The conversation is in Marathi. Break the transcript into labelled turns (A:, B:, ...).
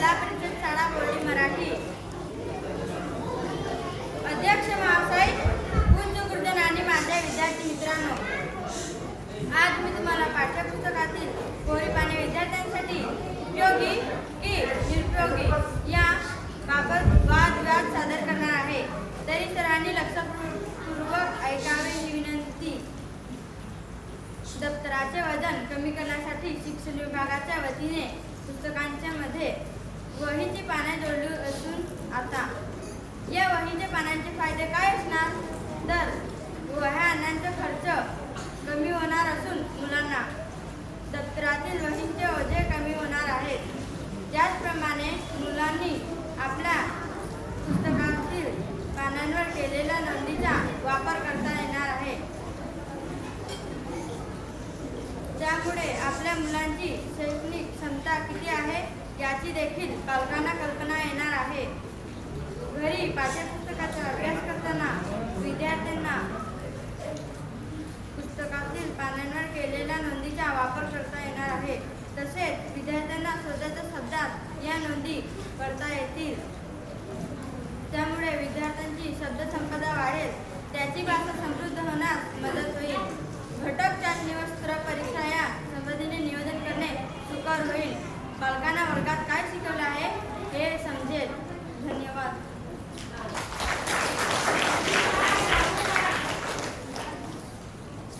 A: जिल्हा परिषद शाळा बोली मराठी. अध्यक्ष महासाहेब कुंजगुर्जन आणि माझ्या विद्यार्थी मित्रांनो आज मी तुम्हाला पाठ्यपुस्तकातील गोरीपाने विद्यार्थ्यांसाठी उपयोगी की निरुपयोगी या बाबत वाद व्याद सादर करणार आहे. तरी सरांनी लक्षपूर्वक ऐकावे ही विनंती. दप्तराचे वजन कमी करण्यासाठी शिक्षण विभागाच्या वतीने पुस्तकांच्या या वहीच्या पानांचे फायदे काय असणार? तर वह्या आणण्याचा खर्च कमी होणार असून मुलांना दप्तरातील वहींचे ओझे कमी होणार आहेत. त्याचप्रमाणे मुलांनी आपल्या पुस्तकातील पानांवर केलेल्या नोंदीचा वापर करता येणार आहे. त्यामुळे आपल्या मुलांची शैक्षणिक क्षमता किती आहे याची देखील पालकांना कल्पना येणार आहे. पाठ्यपुस्तकाचा अभ्यास करताना विद्यार्थ्यांना पुस्तकातील पानांवर केलेल्या नोंदीचा वापर करता येणार आहे. तसेच विद्यार्थ्यांना स्वतःच्या शब्दात या नोंदी करता